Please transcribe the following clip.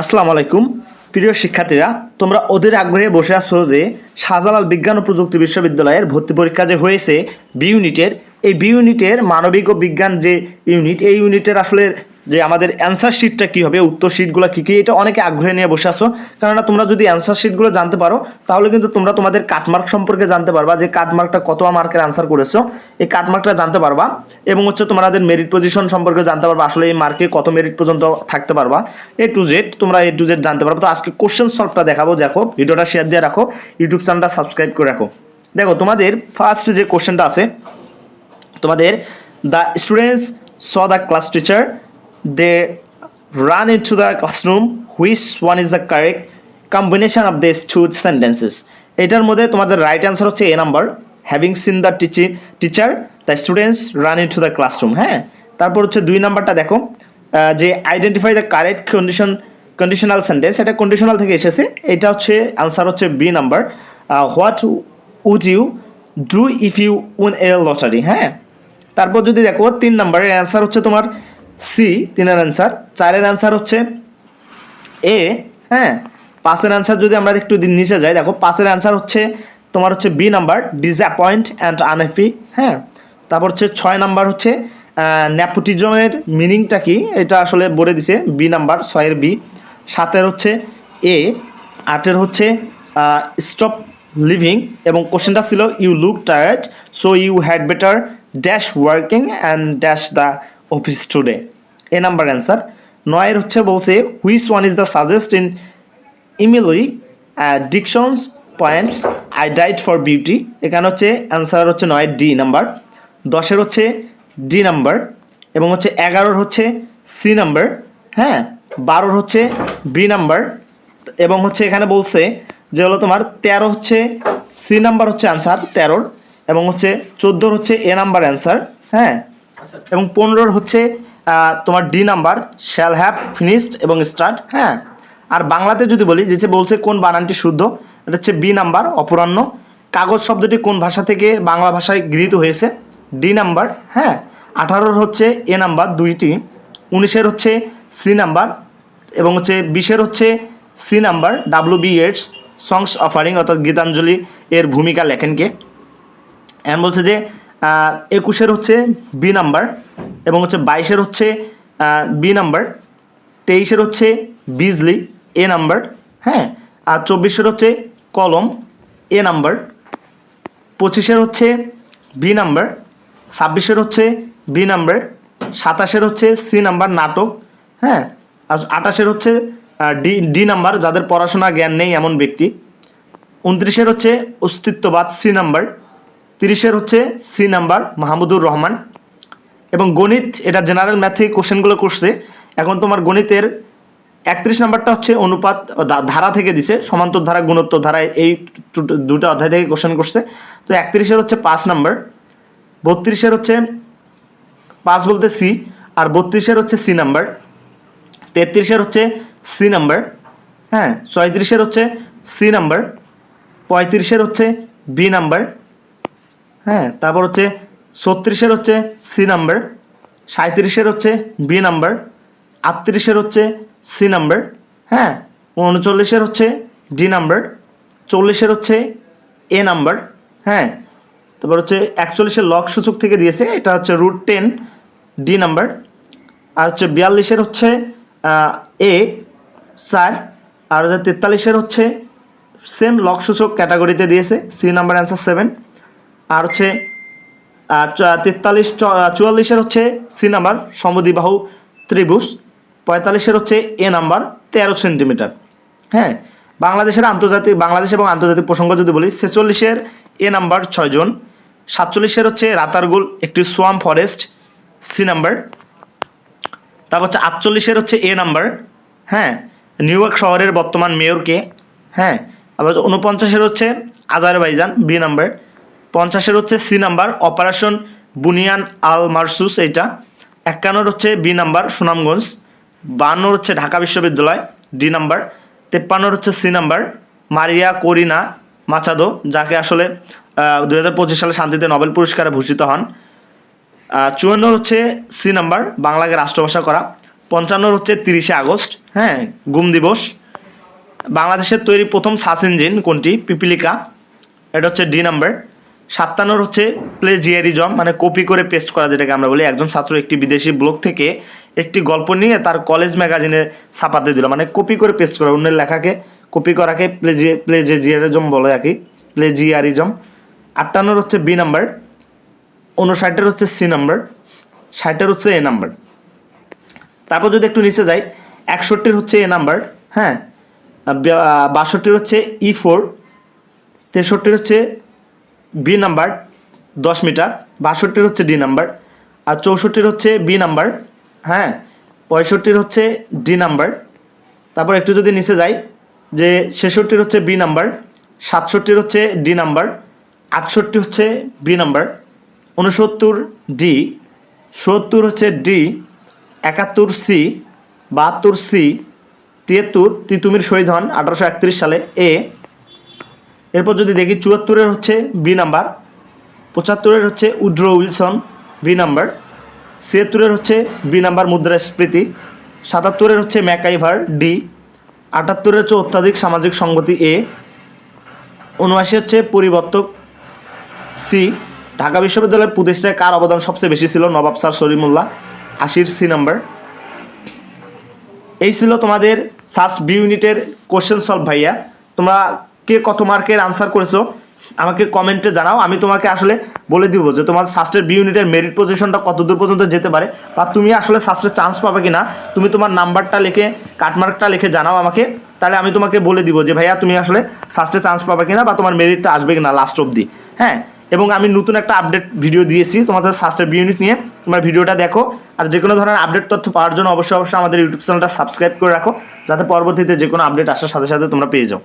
আসসালামু আলাইকুম। প্রিয় শিক্ষার্থীরা, তোমরা ওদের আগ্রহে বসে আছো যে শাহজালাল বিজ্ঞান ও প্রযুক্তি বিশ্ববিদ্যালয়ের ভর্তি পরীক্ষা যে হয়েছে বি ইউনিটের এই বি ইউনিটের মানবিক ও বিজ্ঞান যে ইউনিট এই ইউনিটের আসলে যে আমাদের অ্যান্সার শিটটা কী হবে, উত্তর শিটগুলো কী কী, এটা অনেকে আগ্রহে নিয়ে বসে আছো। কেননা তোমরা যদি অ্যান্সার শিটগুলো জানতে পারো, তাহলে কিন্তু তোমরা তোমাদের কাটমার্ক সম্পর্কে জানতে পারবা যে কাটমার্কটা কত মার্কের অ্যান্সার করেছ। এই কাটমার্কটা জানতে পারবা এবং হচ্ছে তোমাদের মেরিট পজিশন সম্পর্কে জানতে পারবা, আসলে এই মার্কে কত মেরিট পর্যন্ত থাকতে পারবা। এ টু জেড তোমরা এ টু জেড জানতে পারবা। তো আজকে কোশ্চেন সলভটা দেখাবো, দেখো, ভিডিওটা শেয়ার দিয়ে রাখো ইউটিউব চ্যানেলটা সাবস্ক্রাইব করে রাখো। দেখো, তোমাদের ফার্স্ট যে কোশ্চেনটা আছে, তোমাদের the students saw the class teacher run in to the classroom which one is the correct combination of this two sentences এটার মধ্যে তোমাদের রাইট অ্যান্সার হচ্ছে A number having seen the teaching teacher the students run in to the classroom হ্যাঁ? তারপর হচ্ছে দুই নাম্বারটা দেখো। যে identify the correct condition conditional sentence এটা কন্ডিশনাল থেকে এসেছে। এটা হচ্ছে আনসার হচ্ছে B number what would you do if you win a lottery হ্যাঁ? তারপর যদি দেখো, তিন নাম্বারের অ্যান্সার হচ্ছে তোমার সি তিনের অ্যান্সার চারের অ্যান্সার হচ্ছে এ হ্যাঁ? পাঁচের অ্যান্সার যদি আমরা একটু নিচে যাই, দেখো, পাঁচের অ্যান্সার হচ্ছে, তোমার হচ্ছে B number disappoint and unhappy হ্যাঁ? তারপর হচ্ছে ছয় নাম্বার হচ্ছে ন্যাপোটিজমের মিনিংটা কি? এটা আসলে বলে দিছে বি নাম্বার ছয়ের বি সাতের হচ্ছে এ আটের হচ্ছে স্টপ লিভিং এবং কোশ্চেনটা ছিল you look tired so you had better dash working and dash the office today A number answer নয়ের হচ্ছে বলছে which one is the suggest in Emily Dickinson's points I died for beauty এখানে হচ্ছে answer হচ্ছে নয় D number দশের হচ্ছে D number এবং হচ্ছে এগারোর হচ্ছে সি নাম্বার হ্যাঁ? বারোর হচ্ছে বি নাম্বার এবং হচ্ছে এখানে বলছে যে হলো তোমার তেরো হচ্ছে সি নাম্বার হচ্ছে অ্যান্সার তেরোর, এবং হচ্ছে চোদ্দোর হচ্ছে এ নাম্বার অ্যান্সার হ্যাঁ? এবং পনেরোর হচ্ছে তোমার D number shall have finished এবং স্টার্ট হ্যাঁ? আর বাংলাতে যদি বলি, যে বলছে কোন বানানটি শুদ্ধ, এটা হচ্ছে বি নাম্বার অপরাহ্ন। কাগজ শব্দটি কোন ভাষা থেকে বাংলা ভাষায় গৃহীত হয়েছে? ডি নাম্বার হ্যাঁ? আঠারোর হচ্ছে এ নাম্বার দুইটি। উনিশের হচ্ছে সি নাম্বার এবং হচ্ছে বিশের হচ্ছে C number W B Yeats songs offering অর্থাৎ গীতাঞ্জলি এর ভূমিকা লেখেন কে? এমন বলছে যে একুশের হচ্ছে বি নাম্বার এবং হচ্ছে বাইশের হচ্ছে বি নাম্বার তেইশের হচ্ছে বিজলি এ নাম্বার হ্যাঁ? আর চব্বিশের হচ্ছে কলম এ নাম্বার পঁচিশের হচ্ছে বি নাম্বার ছাব্বিশের হচ্ছে বি নাম্বার সাতাশের হচ্ছে সি নাম্বার নাটক হ্যাঁ? আর আঠাশের হচ্ছে ডি ডি নাম্বার যাদের পড়াশোনা জ্ঞান নেই এমন ব্যক্তি। উনত্রিশের হচ্ছে অস্তিত্ববাদ সি নাম্বার তিরিশের হচ্ছে সি নাম্বার, মাহমুদুর রহমান। এবং গণিত, এটা জেনারেল ম্যাথ থেকে কোশ্চেনগুলো করছে। এখন তোমার গণিতের একত্রিশ নাম্বারটা হচ্ছে অনুপাত ধারা থেকে দিছে, সমান্তর ধারা, গুণোত্তর ধারায় এই দুটো অধ্যায় থেকে কোশ্চেন করছে। তো একত্রিশের হচ্ছে পাঁচ নাম্বার, বত্রিশের হচ্ছে পাঁচ বলতে সি, আর বত্রিশের হচ্ছে সি নাম্বার, তেত্রিশের হচ্ছে সি নাম্বার হ্যাঁ ছয়ত্রিশের হচ্ছে সি নাম্বার, পঁয়ত্রিশের হচ্ছে বি নাম্বার হ্যাঁ তারপর হচ্ছে ছত্রিশের হচ্ছে সি নাম্বার সাঁত্রিশের হচ্ছে বি নাম্বার আটত্রিশের হচ্ছে সি নাম্বার হ্যাঁ উনচল্লিশের হচ্ছে ডি নাম্বার চল্লিশের হচ্ছে এ নাম্বার হ্যাঁ তারপর হচ্ছে একচল্লিশের লক সূচক থেকে দিয়েছে, এটা হচ্ছে রুট টেন ডি নাম্বার আর হচ্ছে বিয়াল্লিশের হচ্ছে এ চার, আর হচ্ছে তেতাল্লিশের হচ্ছে সেম লক সূচক ক্যাটাগরিতে দিয়েছে সি নাম্বার অ্যান্সার সেভেন আর হচ্ছে তেতাল্লিশ চুয়াল্লিশের হচ্ছে সি নাম্বার, সমদ্বিবাহু ত্রিভুজ। পঁয়তাল্লিশের হচ্ছে এ নাম্বার, তেরো সেন্টিমিটার। হ্যাঁ বাংলাদেশের আন্তর্জাতিক, বাংলাদেশ এবং আন্তর্জাতিক প্রসঙ্গ যদি বলি, ছেচল্লিশের এ নাম্বার ছয়জন সাতচল্লিশের হচ্ছে রাতারগুল, একটি সোয়াম ফরেস্ট, সি নাম্বার। তারপর হচ্ছে আটচল্লিশের হচ্ছে এ নাম্বার হ্যাঁ নিউ ইয়র্ক শহরের বর্তমান মেয়রকে হ্যাঁ আবার হচ্ছে উনপঞ্চাশের হচ্ছে আজারবাইজান, বি নাম্বার। পঞ্চাশের হচ্ছে C number, operation Bunyan al Marsus এইটা, একান্নর হচ্ছে বি নাম্বার, সুনামগঞ্জ, বান্নর হচ্ছে ঢাকা বিশ্ববিদ্যালয়, ডি নাম্বার, তেপ্পান্নর হচ্ছে সি নাম্বার, মারিয়া করিনা মাচাদো, যাকে আসলে দু হাজার পঁচিশ সালে শান্তিতে নোবেল পুরস্কারে ভূষিত হন। চুয়ান্ন হচ্ছে সি নাম্বার, বাংলাকে রাষ্ট্রভাষা করা। পঞ্চান্নর হচ্ছে তিরিশে আগস্ট হ্যাঁ গুম দিবস। বাংলাদেশের তৈরি প্রথম সার্চ ইঞ্জিন কোনটি? পিপিলিকা। এটা হচ্ছে ডি নাম্বার। সাতান্নর হচ্ছে প্লেজিয়ারিজম মানে কপি করে পেস্ট করা, যেটাকে আমরা বলি। একজন ছাত্র একটি বিদেশি ব্লগ থেকে একটি গল্প নিয়ে তার কলেজ ম্যাগাজিনে ছাপাতে দিল। মানে কপি করে পেস্ট করা, অন্যের লেখাকে কপি করাকে প্লেজি প্লেজিয়ারিজম বলে আর কি। প্লেজিয়ারিজম আটান্নর হচ্ছে বি নাম্বার উনষাটের হচ্ছে সি নাম্বার ষাটের হচ্ছে এ নাম্বার তারপর যদি একটু নিচে যাই, একষট্টির হচ্ছে এ নাম্বার হ্যাঁ? বাষট্টির হচ্ছে ই ফোর তেষট্টির হচ্ছে বি নাম্বার দশ মিটার। বাষট্টির হচ্ছে ডি নাম্বার আর চৌষট্টির হচ্ছে বি নাম্বার হ্যাঁ? পঁয়ষট্টির হচ্ছে ডি নাম্বার তারপর একটু যদি নিচে যাই, যে ছেষট্টির হচ্ছে বি নাম্বার সাতষট্টির হচ্ছে ডি নাম্বার আটষট্টি হচ্ছে বি নাম্বার উনসত্তর ডি সত্তর হচ্ছে ডি একাত্তর সি বাহাত্তর সি তিয়াত্তর, তিতুমির শহীদ হন আঠারোশো একত্রিশ সালে এ এরপর যদি দেখি চুয়াত্তরের হচ্ছে বি নাম্বার পঁচাত্তরের হচ্ছে উড্রো উইলসন বি নাম্বার ছিয়াত্তরের হচ্ছে বি নাম্বার মুদ্রাস্ফীতি, সাতাত্তরের হচ্ছে ম্যাকাইভার ডি আটাত্তরের হচ্ছে অত্যাধিক সামাজিক সংগতি এ উনআশি হচ্ছে পরিবর্তক সি ঢাকা বিশ্ববিদ্যালয়ের প্রতিষ্ঠায় কার অবদান সবচেয়ে বেশি ছিল? নবাব স্যার সলিমুল্লাহ আশির সি নাম্বার এই ছিল তোমাদের ফার্স্ট বি ইউনিটের কোশ্চেন সলভ ভাইয়া। তোমরা কে কত মার্কের আনসার করেছ, আমাকে কমেন্টে জানাও। আমি তোমাকে আসলে বলে দিব যে তোমার সাস্টের বি ইউনিটের মেরিট পজিশনটা কত দূর পর্যন্ত যেতে পারে বা তুমি আসলে সাস্টের চান্স পাবে কি না তুমি তোমার নাম্বারটা লিখে কাটমার্কটা লিখে জানাও আমাকে। তাহলে আমি তোমাকে বলে দিব যে ভাইয়া তুমি আসলে সাস্টে চান্স পাবে কিনা বা তোমার মেরিটটা আসবে কিনা লাস্ট অবধি। হ্যাঁ? এবং আমি নতুন একটা আপডেট ভিডিও দিয়েছি তোমাদের সাস্টের বি ইউনিট নিয়ে। তোমার ভিডিওটা দেখো আর যে কোনো ধরনের আপডেট তথ্য পাওয়ার জন্য অবশ্যই অবশ্যই আমাদের ইউটিউব চ্যানেলটা সাবস্ক্রাইব করে রাখো, যাতে পরবর্তীতে যে কোনো আপডেট আসার সাথে সাথে তোমরা পেয়ে যাও।